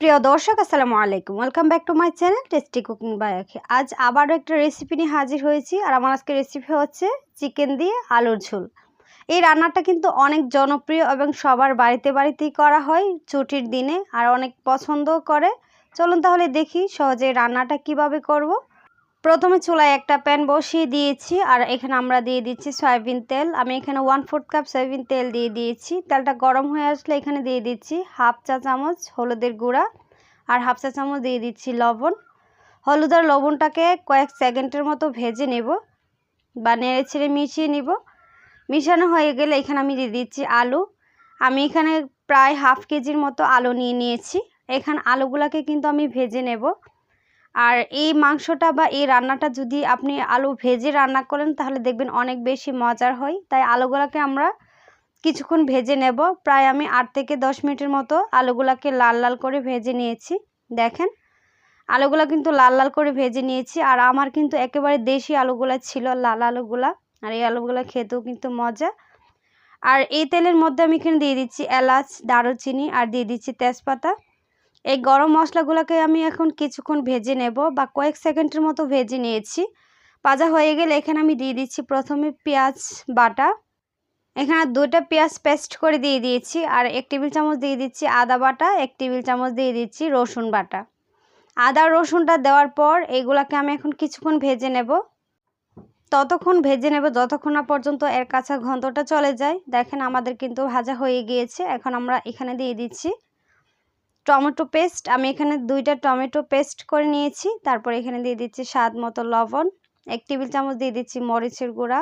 প্রিয় দর্শক, আসসালামু আলাইকুম। Welcome back to my channel tasty cooking by Akhi আজ আবারও একটা রেসিপি নিয়ে হাজির হয়েছি আর আমার আজকে রেসিপি হচ্ছে চিকেন দিয়ে আলুর ঝোল। এই রান্নাটা কিন্তু অনেক জনপ্রিয় এবং সবার বাড়িতে বাড়িতেই করা হয়, ছুটির দিনে, আর অনেক পছন্দও করে। চলুন তাহলে দেখি সহজে রান্নাটা কীভাবে করব। প্রথমে চুলায় একটা প্যান বসিয়ে দিয়েছি, আর এখানে আমরা দিয়ে দিচ্ছি সয়াবিন তেল। আমি এখানে ওয়ান ফোর্থ কাপ সয়াবিন তেল দিয়ে দিয়েছি। তেলটা গরম হয়ে আসলে এখানে দিয়ে দিচ্ছি হাফ চা চামচ হলুদের গুঁড়া, আর হাফ চা চামচ দিয়ে দিচ্ছি লবণ। হলুদ আর লবণটাকে কয়েক সেকেন্ডের মতো ভেজে নেব বা নেড়ে ছেড়ে মিশিয়ে নিব। মিশানো হয়ে গেলে এখানে আমি দিয়ে দিচ্ছি আলু। আমি এখানে প্রায় হাফ কেজির মতো আলু নিয়ে নিয়েছি। এখানে আলুগুলাকে কিন্তু আমি ভেজে নেব। আর এই মাংসটা বা এই রান্নাটা যদি আপনি আলু ভেজে রান্না করেন, তাহলে দেখবেন অনেক বেশি মজার হয়। তাই আলুগুলাকে আমরা কিছুক্ষণ ভেজে নেব। প্রায় আমি আট থেকে দশ মিনিটের মতো আলুগুলাকে লাল লাল করে ভেজে নিয়েছি। দেখেন, আলুগুলা কিন্তু লাল লাল করে ভেজে নিয়েছি। আর আমার কিন্তু একেবারে দেশি আলুগুলা ছিল, লাল আলুগুলা। আর এই আলুগুলা খেতেও কিন্তু মজা। আর এই তেলের মধ্যে আমি এখানে দিয়ে দিচ্ছি এলাচ, দারুচিনি, আর দিয়ে দিচ্ছি তেজপাতা। এই গরম মশলাগুলোকে আমি এখন কিছুক্ষণ ভেজে নেব বা কয়েক সেকেন্ডের মতো ভেজে নিয়েছি। ভাজা হয়ে গেলে এখানে আমি দিয়ে দিচ্ছি প্রথমে পেঁয়াজ বাটা। এখানে দুইটা পেঁয়াজ পেস্ট করে দিয়ে দিয়েছি আর এক টেবিল চামচ দিয়ে দিচ্ছি আদা বাটা, এক টেবিল চামচ দিয়ে দিচ্ছি রসুন বাটা। আদা, রসুনটা দেওয়ার পর এইগুলাকে আমি এখন কিছুক্ষণ ভেজে নেব। ততক্ষণ ভেজে নেব যতক্ষণ না পর্যন্ত এর কাঁচা ঘন্তটা চলে যায়। দেখেন আমাদের কিন্তু ভাজা হয়ে গিয়েছে। এখন আমরা এখানে দিয়ে দিচ্ছি টমেটো পেস্ট, আমি এখানে দুইটা টমেটো পেস্ট করে নিয়েছি। তারপর এখানে দিয়ে দিচ্ছি স্বাদ মতো লবণ, এক টেবিল চামচ দিয়ে দিচ্ছি মরিচের গুঁড়া,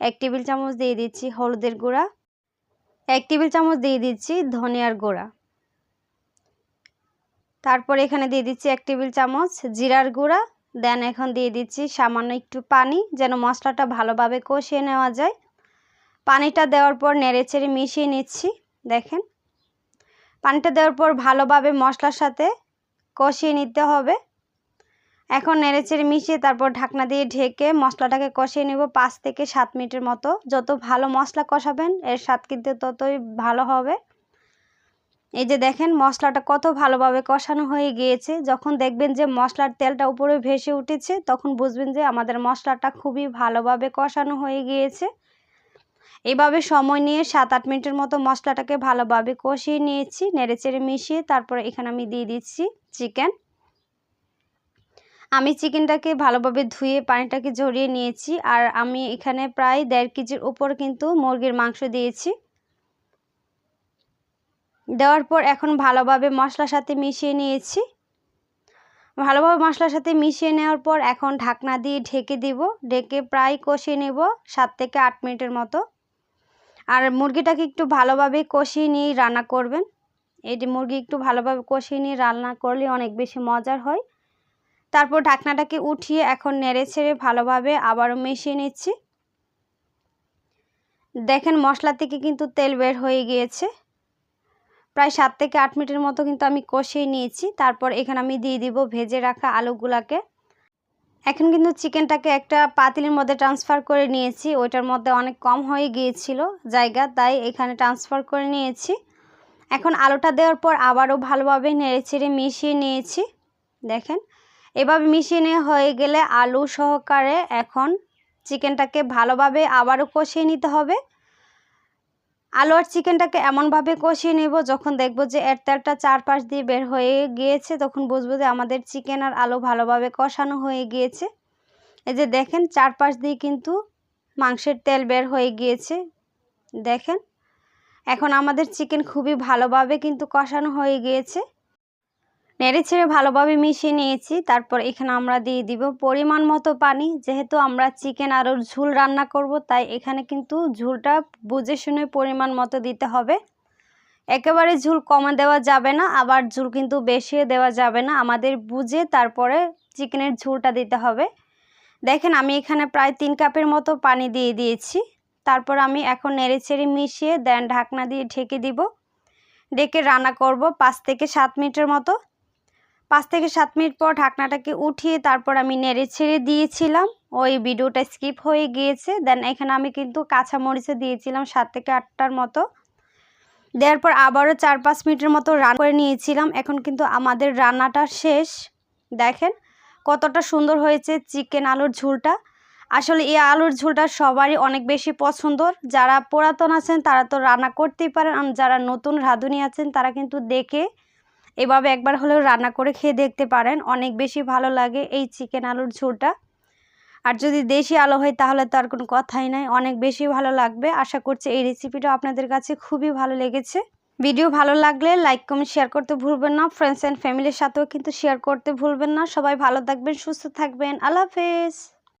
এক টেবিল চামচ দিয়ে দিচ্ছি হলুদের গুঁড়া, এক টেবিল চামচ দিয়ে দিচ্ছি ধনিয়ার গুঁড়া। তারপর এখানে দিয়ে দিচ্ছি এক টেবিল চামচ জিরার গুঁড়া, দেন এখন দিয়ে দিচ্ছি সামান্য একটু পানি, যেন মশলাটা ভালোভাবে কষিয়ে নেওয়া যায়। পানিটা দেওয়ার পর নেড়ে চেড়ে মিশিয়ে নিচ্ছি, দেখেন। পানিটা দেওয়ার পর ভালোভাবে মশলার সাথে কষিয়ে নিতে হবে। এখন নেড়েচেড়ে মিশিয়ে তারপর ঢাকনা দিয়ে ঢেকে মশলাটাকে কষিয়ে নেব পাঁচ থেকে সাত মিনিটের মতো। যত ভালো মশলা কষাবেন, এর স্বাদ কিন্তু ততই ভালো হবে। এই যে দেখেন, মশলাটা কত ভালোভাবে কষানো হয়ে গিয়েছে। যখন দেখবেন যে মশলার তেলটা উপরে ভেসে উঠেছে, তখন বুঝবেন যে আমাদের মশলাটা খুবই ভালোভাবে কষানো হয়ে গিয়েছে। এইভাবে সময় নিয়ে সাত আট মিনিটের মতো মশলাটাকে ভালোভাবে কষিয়ে নিয়েছি, নেড়েচেড়ে মিশিয়ে তারপরে এখানে আমি দিয়ে দিচ্ছি চিকেন। আমি চিকেনটাকে ভালোভাবে ধুয়ে পানিটাকে ঝরিয়ে নিয়েছি আর আমি এখানে প্রায় দেড় কেজির উপর কিন্তু মুরগির মাংস দিয়েছি। দেওয়ার পর এখন ভালোভাবে মশলার সাথে মিশিয়ে নিয়েছি। ভালোভাবে মশলার সাথে মিশিয়ে নেওয়ার পর এখন ঢাকনা দিয়ে ঢেকে দিব, ঢেকে প্রায় কষিয়ে নেব সাত থেকে আট মিনিটের মতো। আর মুরগিটাকে একটু ভালোভাবে কষিয়ে নিয়ে রান্না করবেন। এটি মুরগি একটু ভালোভাবে কষিয়ে নিয়ে রান্না করলে অনেক বেশি মজার হয়। তারপর ঢাকনাটাকে উঠিয়ে এখন নেড়ে ছেড়ে ভালোভাবে আবারও মিশিয়ে নিচ্ছি। দেখেন মশলা থেকে কিন্তু তেল বের হয়ে গিয়েছে। প্রায় সাত থেকে আট মিনিটের মতো কিন্তু আমি কষিয়ে নিয়েছি। তারপর এখানে আমি দিয়ে দিব ভেজে রাখা আলুগুলাকে। এখন কিন্তু চিকেনটাকে একটা পাতিলের মধ্যে ট্রান্সফার করে নিয়েছি। ওইটার মধ্যে অনেক কম হয়ে গিয়েছিল জায়গা, তাই এখানে ট্রান্সফার করে নিয়েছি। এখন আলুটা দেওয়ার পর আবারও ভালোভাবে নেড়ে ছেড়ে মিশিয়ে নিয়েছি। দেখেন, এভাবে মিশিয়ে নেওয়া হয়ে গেলে আলু সহকারে এখন চিকেনটাকে ভালোভাবে আবারও কষিয়ে নিতে হবে। আলু আর চিকেনটাকে এমনভাবে কষিয়ে নেব, যখন দেখব যে এর তেলটা চারপাশ দিয়ে বের হয়ে গিয়েছে, তখন বুঝব যে আমাদের চিকেন আর আলু ভালোভাবে কষানো হয়ে গিয়েছে। এই যে দেখেন, চারপাশ দিয়ে কিন্তু মাংসের তেল বের হয়ে গিয়েছে। দেখেন, এখন আমাদের চিকেন খুবই ভালোভাবে কিন্তু কষানো হয়ে গিয়েছে। নেড়ে ছেড়ে ভালোভাবে মিশিয়ে নিয়েছি। তারপর এখানে আমরা দিয়ে দিব পরিমাণ মতো পানি। যেহেতু আমরা চিকেন আরও ঝুল রান্না করব, তাই এখানে কিন্তু ঝুলটা বুঝে শুনে পরিমাণ মতো দিতে হবে। একেবারে ঝুল কমে দেওয়া যাবে না, আবার ঝুল কিন্তু বেশি দেওয়া যাবে না। আমাদের বুঝে তারপরে চিকেনের ঝুলটা দিতে হবে। দেখেন, আমি এখানে প্রায় তিন কাপের মতো পানি দিয়ে দিয়েছি। তারপর আমি এখন নেড়ে ছেড়ে মিশিয়ে দেন ঢাকনা দিয়ে ঢেকে দিব। ডেকে রান্না করব পাঁচ থেকে সাত মিনিটের মতো। পাঁচ থেকে সাত মিনিট পর ঢাকনাটাকে উঠিয়ে তারপর আমি নেড়ে ছেড়ে দিয়েছিলাম। ওই ভিডিওটা স্কিপ হয়ে গিয়েছে। দেন এখানে আমি কিন্তু কাঁচা মরিচে দিয়েছিলাম সাত থেকে আটটার মতো। দেওয়ার পর আবারও চার পাঁচ মিনিটের মতো রান করে নিয়েছিলাম। এখন কিন্তু আমাদের রান্নাটা শেষ। দেখেন কতটা সুন্দর হয়েছে চিকেন আলুর ঝোলটা। আসলে এই আলুর ঝোলটা সবারই অনেক বেশি পছন্দ। যারা পুরাতন আছেন তারা তো রান্না করতেই পারেন। আর যারা নতুন রাঁধুনি আছেন তারা কিন্তু দেখে এভাবে একবার হলেও রান্না করে খেয়ে দেখতে পারেন। অনেক বেশি ভালো লাগে এই চিকেন আলুর ঝোলটা। আর যদি দেশি আলু হয় তাহলে তো আর কোনো কথাই নাই। অনেক বেশি ভালো লাগবে। আশা করছি এই রেসিপিটা আপনাদের কাছে খুবই ভালো লেগেছে। ভিডিও ভালো লাগলে লাইক কমেন্ট শেয়ার করতে ভুলবেন না। ফ্রেন্ডস অ্যান্ড ফ্যামিলির সাথেও কিন্তু শেয়ার করতে ভুলবেন না। সবাই ভালো থাকবেন, সুস্থ থাকবেন। আল্লাহ হাফেজ।